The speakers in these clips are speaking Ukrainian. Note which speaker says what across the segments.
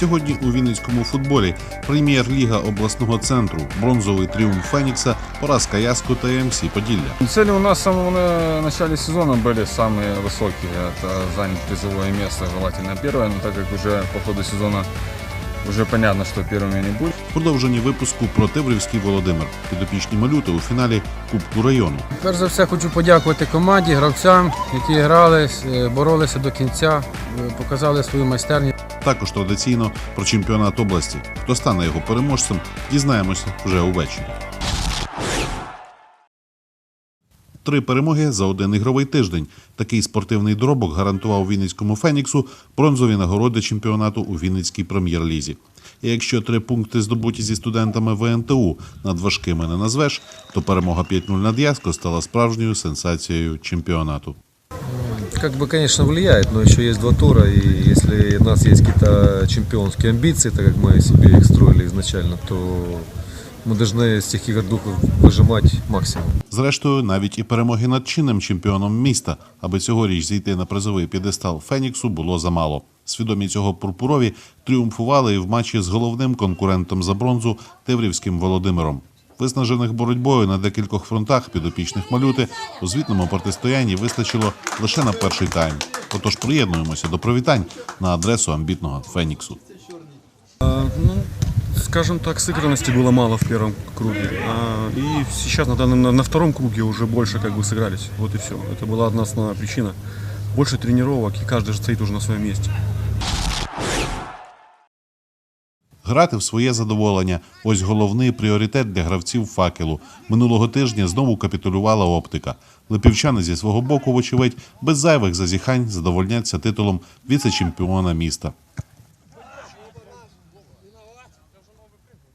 Speaker 1: Сьогодні у Вінницькому футболі прем'єр-ліга обласного центру, бронзовий тріумф Фенікса, поразка Яско та МС Поділля.
Speaker 2: Цели у нас с самого на- начала сезона были самые высокие. Это занять призовое место, желательно первое, но так как уже по ходу сезона уже понятно, что первыми не будет.
Speaker 1: Продовження випуску про Теврівський Володимир. Підопічні малюти у фіналі Кубку району.
Speaker 3: Перш за все хочу подякувати команді, гравцям, які грали, е, боролися до кінця, е, показали свою майстерність.
Speaker 1: Також традиційно про чемпіонат області. Хто стане його переможцем, дізнаємося вже увечері. Три перемоги за один ігровий тиждень. Такий спортивний доробок гарантував Вінницькому Феніксу бронзові нагороди чемпіонату у Вінницькій прем'єр-лізі. І якщо три пункти здобуті зі студентами ВНТУ над важкими не назвеш, то перемога 5-0 над Яско стала справжньою сенсацією чемпіонату.
Speaker 4: Как бы, конечно, влияет, но еще есть два тура, и если у нас есть какие-то чемпионские амбиции, так как мы себе их строили изначально, то мы должны с этих игр духов выжимать максимум.
Speaker 1: Зрештою, навіть і перемоги над чинним чемпіоном міста, аби цьогоріч зійти на призовий п'єдестал Феніксу, було замало. Свідомі цього пурпурові тріумфували і в матчі з головним конкурентом за бронзу Теврівським Володимиром. Виснажених боротьбою на декількох фронтах підопічних малюти у звітному протистоянні вистачило лише на перший тайм. Отож приєднуємося до привітань на адресу амбітного Феніксу.
Speaker 5: Ну, скажем так, сыгранности было мало в первом круге. А, и сейчас на, данном, на, на втором круге уже больше как бы сыгрались. Вот и все. Это была одна основная причина. Больше тренировок, и каждый же стоит уже на своем месте.
Speaker 1: Грати в своє задоволення ось головний пріоритет для гравців факелу. Минулого тижня знову капітулювала оптика. Липівчани зі свого боку, вочевидь, без зайвих зазіхань задовольняться титулом віце-чемпіона міста.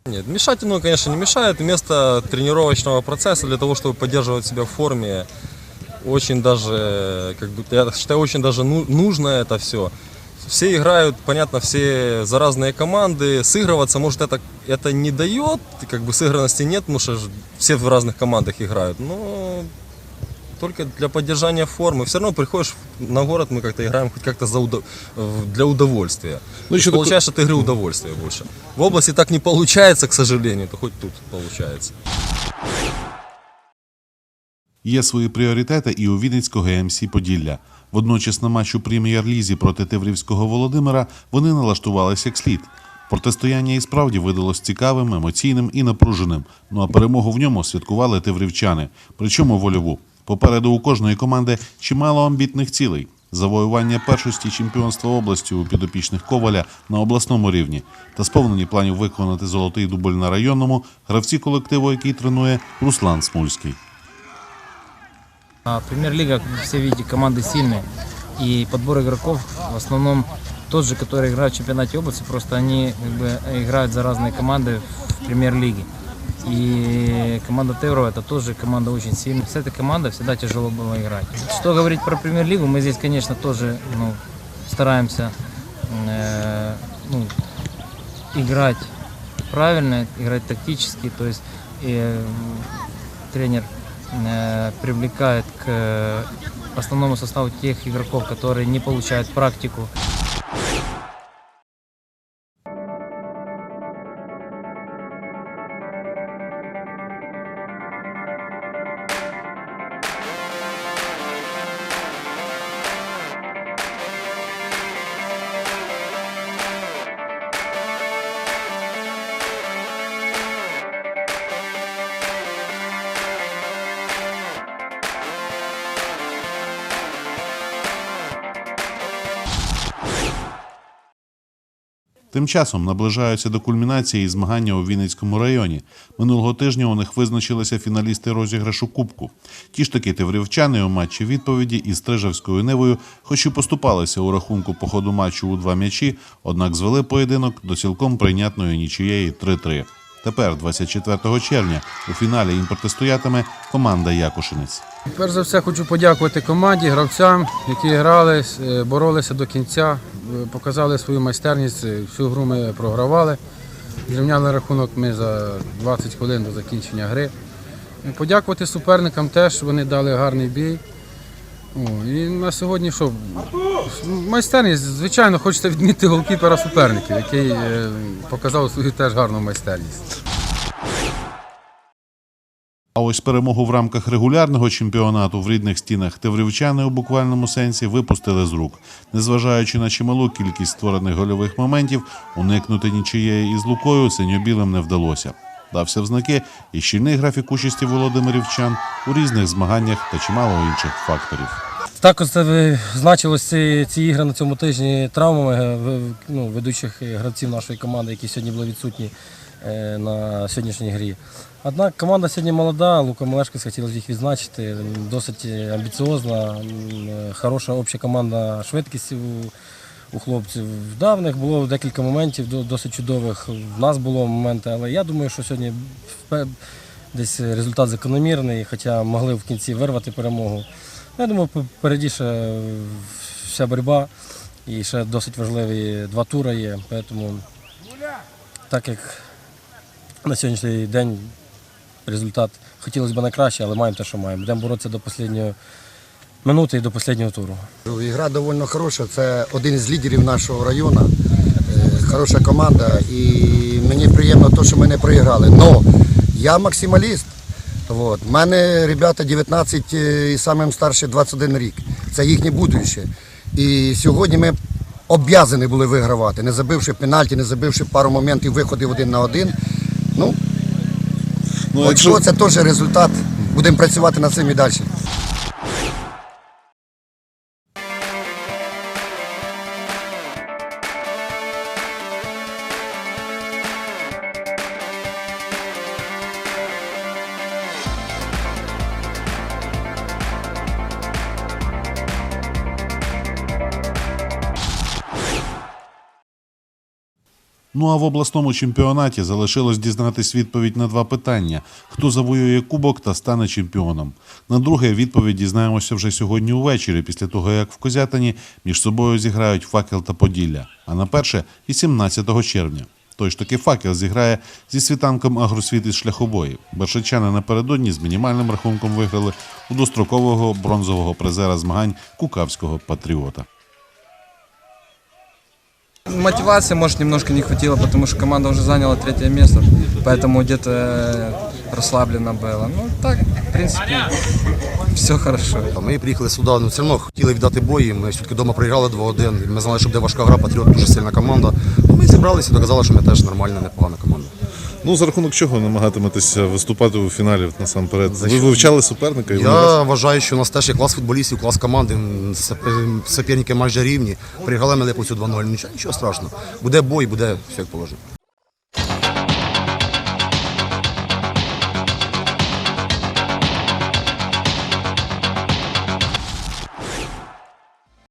Speaker 6: Нет, мешать оно, конечно, не мешает. Вместо тренировочного процесса для того, чтобы поддерживать себя в форме, очень даже, как бы, я считаю, очень даже ну- нужно это все. Все играют, понятно, все за разные команды. Сыгрываться, может, это, это не дает, как бы сыгранности нет, потому что все в разных командах играют. Но только для поддержания формы. Все равно приходишь на город, мы как-то играем хоть как-то за удо- в- для удовольствия.
Speaker 1: Ну, еще
Speaker 6: То есть получаешь от игры удовольствие больше. В области так не получается, к сожалению, то хоть тут получается.
Speaker 1: Є свої пріоритети і у Вінницького МС Поділля. Водночас на матчу прем'єр-лізі проти Теврівського Володимира вони налаштувалися як слід. Протистояння і справді видалось цікавим, емоційним і напруженим. Ну а перемогу в ньому святкували теврівчани, причому вольову. Попереду у кожної команди чимало амбітних цілей. Завоювання першості чемпіонства області у підопічних Коваля на обласному рівні та сповнені планів виконати золотий дубль на районному гравці колективу, який тренує Руслан Смульський.
Speaker 7: А Премьер-лига, как вы все видите, команды сильные. И подбор игроков в основном тот же, который играет в чемпионате области, просто они как бы, играют за разные команды в премьер-лиге. И команда Тевро это тоже команда очень сильная. С этой командой всегда тяжело было играть. Что говорить про премьер-лигу, мы здесь, конечно, тоже ну, стараемся э, ну, играть правильно, играть тактически. То есть э, тренер э, привлекает к э, основному составу тех игроков, которые не получают практику.
Speaker 1: Тим часом наближаються до кульмінації змагання у Вінницькому районі. Минулого тижня у них визначилися фіналісти розіграшу Кубку. Ті ж таки теврівчани у матчі відповіді із Стрижевською Невою, хоч і поступалися у рахунку по ходу матчу у два м'ячі, однак звели поєдинок до цілком прийнятної нічиєї 3-3. Тепер, 24 червня, у фіналі їм протистоятиме команда Якушинець.
Speaker 3: Перш за все хочу подякувати команді, гравцям, які грали, е, боролися до кінця, е, показали свою майстерність. Е, Всю гру ми програвали. Зрівняли рахунок ми за 20 хвилин до закінчення гри. Подякувати суперникам теж, вони дали гарний бій. О, і на сьогодні що? Майстерність, звичайно, хочеться відмітити голкіпера суперників, який е, показав свою теж гарну майстерність.
Speaker 1: А ось перемогу в рамках регулярного чемпіонату в рідних стінах теврівчани у буквальному сенсі випустили з рук. Незважаючи на чималу кількість створених гольових моментів, уникнути нічиєї із лукою синьо-білим не вдалося. Дався в знаки і щільний графік участі володимирівчан у різних змаганнях та чимало інших факторів.
Speaker 8: Також це значилось ці, ігри на цьому тижні травмами е, ну, ведучих гравців нашої команди, які сьогодні були відсутні е, на сьогоднішній грі. Однак команда сьогодні молода, Лука Малешкis хотілося їх відзначити. Досить амбіціозна, е, хороша обща команда швидкість у, хлопців. В них було декілька моментів досить чудових. В нас було моменти, але я думаю, що сьогодні десь результат закономірний, хоча могли в кінці вирвати перемогу. Я думаю, попереді ще е, вся боротьба і ще досить важливі два тури є. Тому так як на сьогоднішній день результат хотілося б найкраще, але маємо те, що маємо. Будемо боротися до останньої минути і до останнього туру.
Speaker 9: Ігра доволі хороша. Це один з лідерів нашого району. Е, Хороша команда. І мені приємно те, що ми не проіграли. Но я максималіст. От. У мене ребята 19 е, і самим старше 21 рік. Це їхнє будуще. І сьогодні ми об'язані були вигравати, не забивши пенальті, не забивши пару моментів виходів один на один. Ну,
Speaker 1: Ну,
Speaker 9: от що це теж результат. Будемо працювати над цим і далі.
Speaker 1: Ну а в обласному чемпіонаті залишилось дізнатись відповідь на два питання: хто завоює кубок та стане чемпіоном. На друге відповідь дізнаємося вже сьогодні увечері, після того як в Козятині між собою зіграють факел та Поділля. А на перше і 17 червня. Той ж таки факел зіграє зі світанком агросвіт із шляхобоїв. Бершичани напередодні з мінімальним рахунком виграли у дострокового бронзового призера змагань Кукавського патріота.
Speaker 10: Мотивации, может, немножко не хватило, потому что команда уже заняла третье место, поэтому где-то э, расслаблено было. Ну, так, в принципе, все хорошо.
Speaker 9: Ми приїхали сюди, ну все одно хотіли віддати бої. Ми все-таки вдома проіграли 2-1. Ми знали, що буде важка гра, Патріот дуже сильна команда. Ну, Ми зібралися і доказали, що ми теж нормальна, непогана команда.
Speaker 1: Ну, за рахунок чого намагатиметеся виступати у фіналі насамперед?
Speaker 9: За
Speaker 1: Ви
Speaker 9: що?
Speaker 1: вивчали суперника і вони вас-
Speaker 9: Я вважаю, що у нас теж є клас футболістів, клас команди. М, сап- Суперники майже рівні. Приіграли ми Липовцю 2-0. Нічого, нічого страшного. Буде бой, буде все як положено.